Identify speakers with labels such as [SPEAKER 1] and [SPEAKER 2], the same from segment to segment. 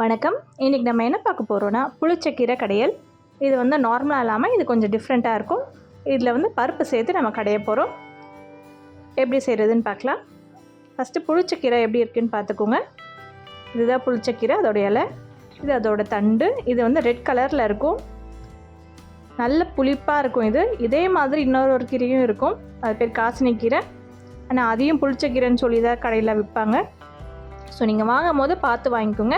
[SPEAKER 1] வணக்கம். இன்றைக்கி நம்ம என்ன பார்க்க போகிறோன்னா புளிச்சக்கீரை கடையல். இது வந்து நார்மலாக இல்லாமல் இது கொஞ்சம் டிஃப்ரெண்ட்டாக இருக்கும். இதில் வந்து பருப்பு சேர்த்து நம்ம கடைய போகிறோம் எப்படி செய்கிறதுன்னு பார்க்கலாம். ஃபஸ்ட்டு புளிச்சக்கீரை எப்படி இருக்குதுன்னு பார்த்துக்கோங்க. இதுதான் புளிச்சக்கீரை அதோடைய இலை. இது அதோட தண்டு. இது வந்து ரெட் கலரில் இருக்கும். நல்ல புளிப்பாக இருக்கும் இது. இதே மாதிரி இன்னொரு ஒரு கீரையும் இருக்கும். அது பேர் காசினி கீரை ஆனால் அதையும் புளிச்ச கீரைன்னு சொல்லி தான் கடையில் விற்பாங்க ஸோ நீங்கள் வாங்கும் போது பார்த்து வாங்கிக்கோங்க.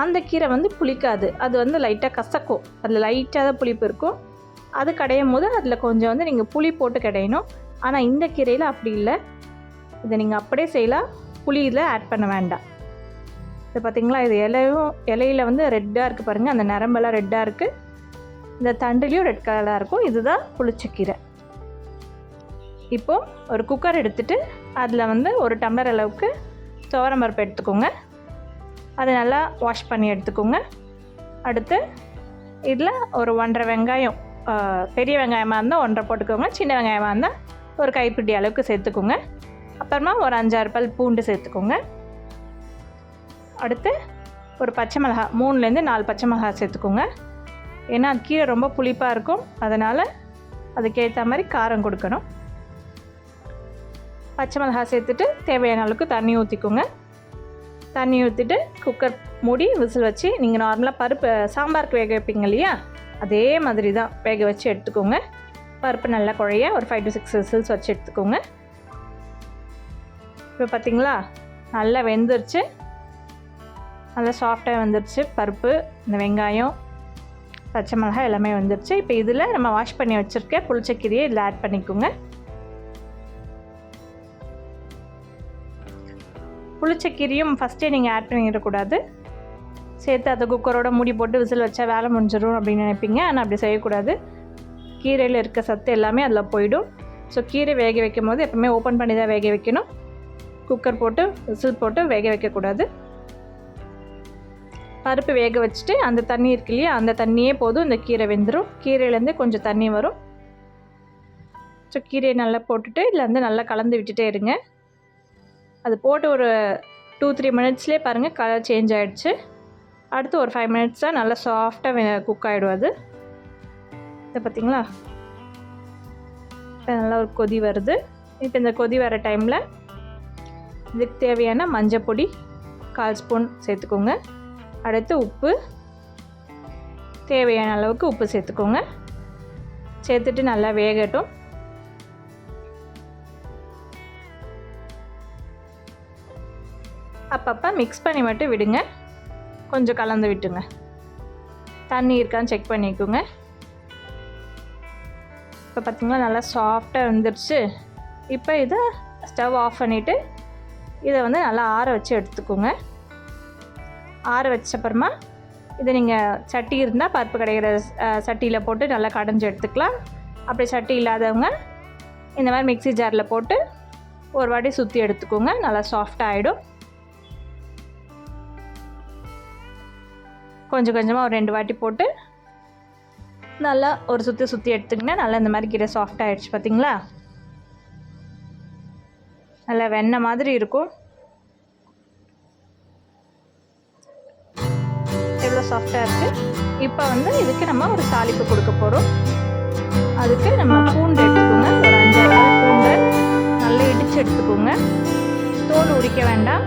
[SPEAKER 1] அந்த கீரை வந்து புளிக்காது. அது வந்து லைட்டாக கசக்கும். அதில் லைட்டாக தான் புளிப்பு இருக்கும். அது கடையும் போது அதில் கொஞ்சம் வந்து நீங்கள் புளி போட்டு கிடையணும். ஆனால் இந்த கீரையில் அப்படி இல்லை. இதை நீங்கள் அப்படியே செய்யலாம். புளியில் ஆட் பண்ண வேண்டாம். இது பார்த்தீங்களா இது இலையும் இலையில வந்து ரெட்டாக இருக்குது பாருங்கள் அந்த நரம்பெல்லாம் ரெட்டாக இருக்குது இந்த தண்டுலேயும் ரெட் கலராக இருக்கும். இதுதான் புளிச்சக்கீரை இப்போது ஒரு குக்கர் எடுத்துகிட்டு அதில் வந்து ஒரு டம்ளர் அளவுக்கு துவரம்பருப்பு எடுத்துக்கோங்க. அதை நல்லா வாஷ் பண்ணி எடுத்துக்கோங்க. அடுத்து இதில் ஒரு ஒன்றரை வெங்காயம் பெரிய வெங்காயமாக இருந்தால் ஒன்றரை போட்டுக்கோங்க சின்ன வெங்காயமாக இருந்தால் ஒரு கைப்பிடி அளவுக்கு சேர்த்துக்கோங்க. அப்புறமா ஒரு அஞ்சாறு பல் பூண்டு சேர்த்துக்கோங்க. அடுத்து ஒரு பச்சை மிளகா மூணுலேருந்து நாலு பச்சை மிளகா சேர்த்துக்கோங்க. ஏன்னா கீரை ரொம்ப புளிப்பாக இருக்கும். அதனால் அதுக்கேற்ற மாதிரி காரம் கொடுக்கணும். பச்சை மிளகா சேர்த்துட்டு தேவையான அளவுக்கு தண்ணி ஊற்றிக்கோங்க தண்ணி ஊற்றிட்டு குக்கர் மூடி விசில் வச்சு நீங்கள் நார்மலாக பருப்பு சாம்பாருக்கு வேக வைப்பீங்க இல்லையா? அதே மாதிரி தான் வேக வச்சு எடுத்துக்கோங்க. பருப்பு நல்லா குழைய ஒரு ஃபைவ் டு சிக்ஸ் விசில்ஸ் வச்சு எடுத்துக்கோங்க. இப்போ பார்த்தீங்களா நல்லா வெந்துருச்சு. நல்லா சாஃப்டாக வந்துருச்சு பருப்பு இந்த வெங்காயம் பச்சை மிளகாய் எல்லாமே வந்துருச்சு. இப்போ இதில் நம்ம வாஷ் பண்ணி வச்சுருக்க புளிச்சக்கீரையை இதில் ஆட் பண்ணிக்கோங்க. புளிச்ச கீரையும் ஃபஸ்ட்டே நீங்கள் ஆட் பண்ணிடக்கூடாது. சேர்த்து அதை குக்கரோட மூடி போட்டு விசில் வச்சா வேலை முடிஞ்சிடும் அப்படின்னு நினைப்பீங்க. ஆனால் அப்படி செய்யக்கூடாது. கீரையில் இருக்க சத்து எல்லாமே அதில் போயிடும். ஸோ கீரை வேக வைக்கும் போது எப்பவுமே ஓப்பன் பண்ணி தான் வேக வைக்கணும். குக்கர் போட்டு விசில் போட்டு வேக வைக்கக்கூடாது. பருப்பு வேக வச்சுட்டு அந்த தண்ணி இருக்கு இல்லையா அந்த தண்ணியே போதும். இந்த கீரை வெந்துடும் கீரையிலேருந்து கொஞ்சம் தண்ணி வரும். ஸோ கீரையை நல்லா போட்டுட்டு இதில் வந்து நல்லா கலந்து விட்டுட்டே இருங்க. அது போட்டு ஒரு டூ த்ரீ மினிட்ஸ்லேயே பாருங்கள் கலர் சேஞ்ச் ஆகிடுச்சு அடுத்து ஒரு ஃபைவ் மினிட்ஸ் தான் நல்லா சாஃப்டாக குக் ஆகிடும் அது. இதை பார்த்தீங்களா இப்போ நல்லா ஒரு கொதி வருது. இப்போ இந்த கொதி வர டைமில் இதுக்கு தேவையான மஞ்சள் பொடி கால் ஸ்பூன் சேர்த்துக்கோங்க. அடுத்து உப்பு. தேவையான அளவுக்கு உப்பு சேர்த்துக்கோங்க. சேர்த்துட்டு நல்லா வேகட்டும். அப்பப்போ மிக்ஸ் பண்ணி மட்டும் விடுங்க. கொஞ்சம் கலந்து விட்டுங்க தண்ணி இருக்கான்னு செக் பண்ணிக்கோங்க. இப்போ பார்த்திங்களா நல்லா சாஃப்டாக வந்துருச்சு. இப்போ இதை ஸ்டவ் ஆஃப் பண்ணிவிட்டு இதை வந்து நல்லா ஆற வச்சு எடுத்துக்கோங்க. ஆற வச்ச அப்புறமா இதை நீங்கள் சட்டி இருந்தால் பருப்பு கிடைக்கிற சட்டியில் போட்டு நல்லா கடைஞ்சி எடுத்துக்கலாம். அப்படி சட்டி இல்லாதவங்க இந்த மாதிரி மிக்ஸி ஜாரில் போட்டு ஒரு வாட்டி சுற்றி எடுத்துக்கோங்க. நல்லா சாஃப்டாக ஆகிடும் கொஞ்சம் கொஞ்சமாக ஒரு ரெண்டு வாட்டி போட்டு நல்லா ஒரு சுற்றி சுற்றி எடுத்துக்கினா நல்லா இந்த மாதிரி கீரை சாஃப்ட் ஆகிடுச்சு பார்த்தீங்களா நல்லா வெண்ணெய் மாதிரி இருக்கும். எவ்வளோ சாஃப்டாக இருக்குது இப்போ வந்து இதுக்கு நம்ம ஒரு தாளிப்பு கொடுக்க போகிறோம் அதுக்கு நம்ம பூண்டு எடுத்துக்கோங்க. ஒரு அஞ்சாறு பூண்டை நல்லா இடித்து எடுத்துக்கோங்க. தோல் உரிக்க வேண்டாம்.